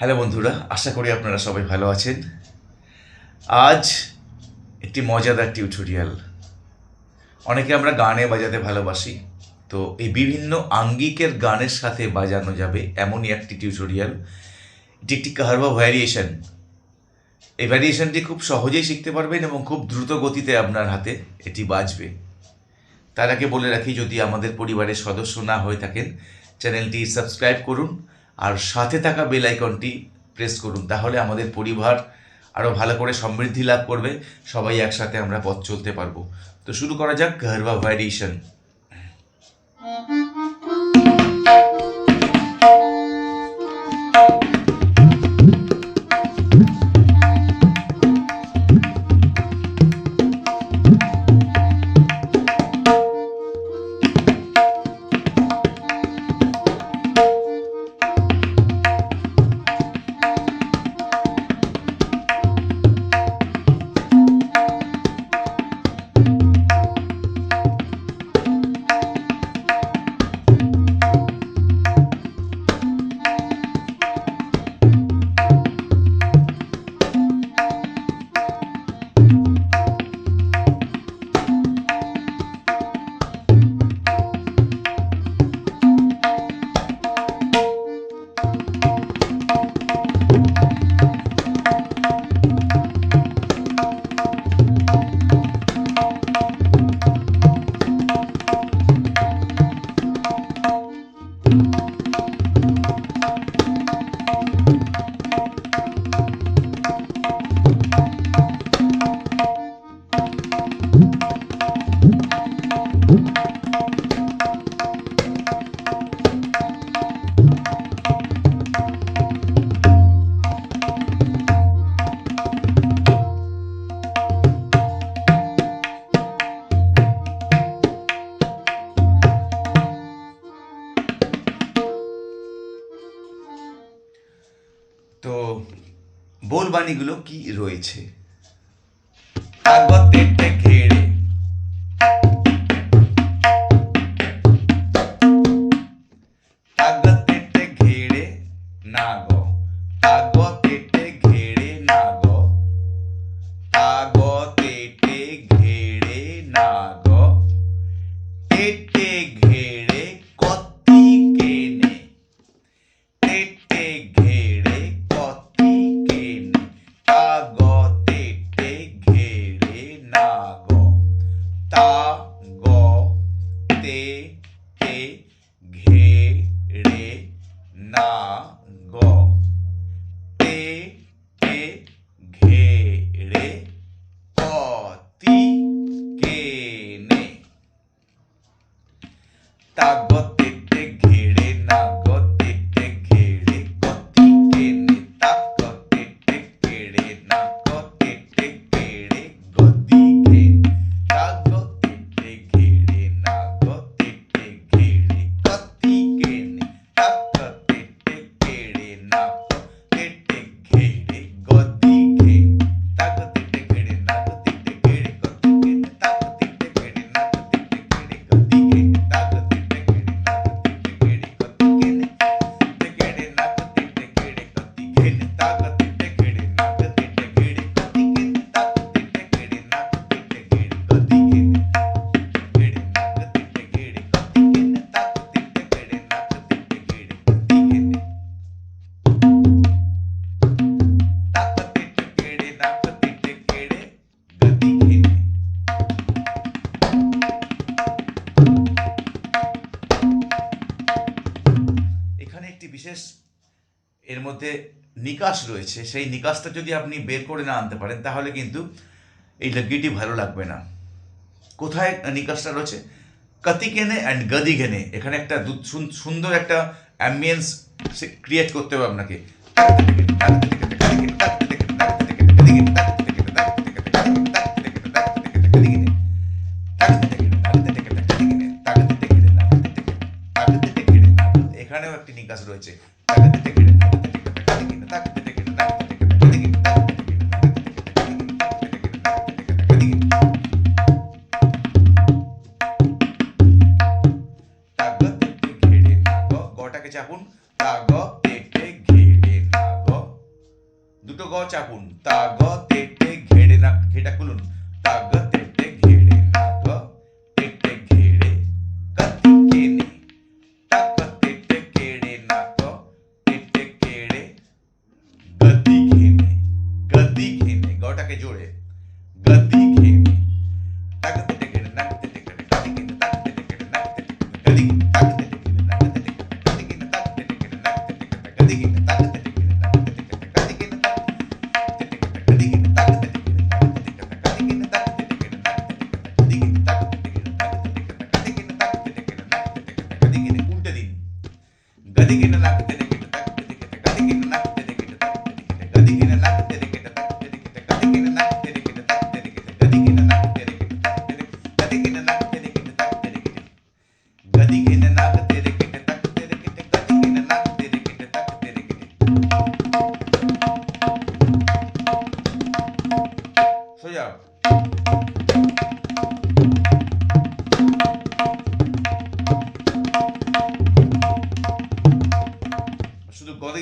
Hello বন্ধুরা, আশা করি আপনারা সবাই ভালো আছেন। আজ একটি মজাদার টিউটোরিয়াল। অনেকে আমরা গানে বাজাতে ভালোবাসি, তো এই বিভিন্ন আঙ্গিকের গানের সাথে বাজানো যাবে এমনই একটি টিউটোরিয়াল। এটি একটি কাহারবা ভ্যারিয়েশন এই ভ্যারিয়েশনটি খুব সহজেই শিখতে পারবেন এবং খুব দ্রুত গতিতে আপনার হাতে এটি বাজবে। তার আগে বলে রাখি, যদি আমাদের পরিবারের সদস্য না হয়ে থাকেন, চ্যানেলটি সাবস্ক্রাইব করুন আর সাথে থাকা বেল আইকনটি প্রেস করুন, তাহলে আমাদের পরিবার আরও ভালো করে সমৃদ্ধি লাভ করবে। সবাই একসাথে আমরা পথ চলতে পারব। তো শুরু করা যাক ঘরবা ভ্যারিয়েশন তো বোলবাণীগুলো কি রয়েছে? কাগজেতে ঘেরে বিশেষ এর মধ্যে নিকাশ রয়েছে, সেই নিকাশটা যদি আপনি বের করে না আনতে পারেন, তাহলে কিন্তু এই লগ্গিটি ভালো লাগবে না। কোথায় নিকাশটা রয়েছে? কতি কেনে অ্যান্ড গদি ঘেনে এখানে একটা সুন্দর একটা অ্যাম্বিয়েন্স ক্রিয়েট করতে হবে আপনাকে। একটি নিকাশ রয়েছে চাপুন ঘেরে নাগ দুটো গ চাপুন তা গ তে টে ঘেড়ে না ঘেটা খুলুন think in the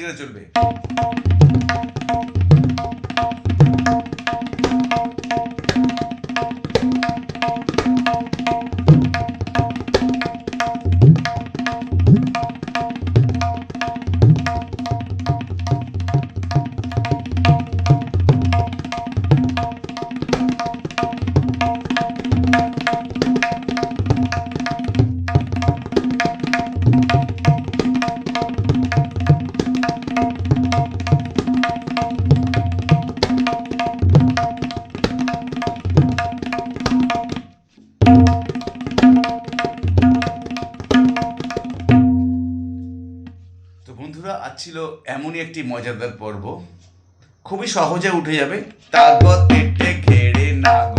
গেলে চলবে। আজ ছিল এমনই একটি মজাদার পর্ব। খুবই সহজে উঠে যাবে। তারপর তেটে ঘেড়ে না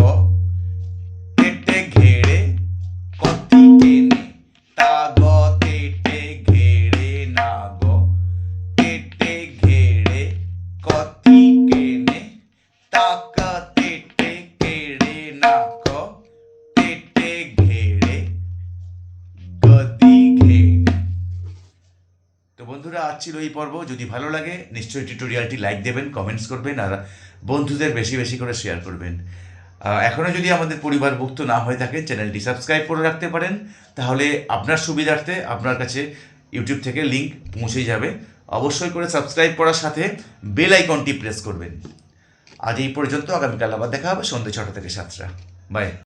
বন্ধুরা, আজ ছিল এই পর্ব। যদি ভালো লাগে, নিশ্চয়ই টিউটোরিয়ালটি লাইক দেবেন কমেন্টস করবেন, আর বন্ধুদের বেশি বেশি করে শেয়ার করবেন। এখনও যদি আমাদের পরিবারভুক্ত না হয়ে থাকে, চ্যানেলটি সাবস্ক্রাইব করে রাখতে পারেন। তাহলে আপনার সুবিধার্থে আপনার কাছে ইউটিউব থেকে লিঙ্ক পৌঁছে যাবে। অবশ্যই করে সাবস্ক্রাইব করার সাথে বেল আইকনটি প্রেস করবেন। আজ এই পর্যন্ত, আগামীকাল আবার দেখা হবে সন্ধ্যে ছটা থেকে সাতটা। বাই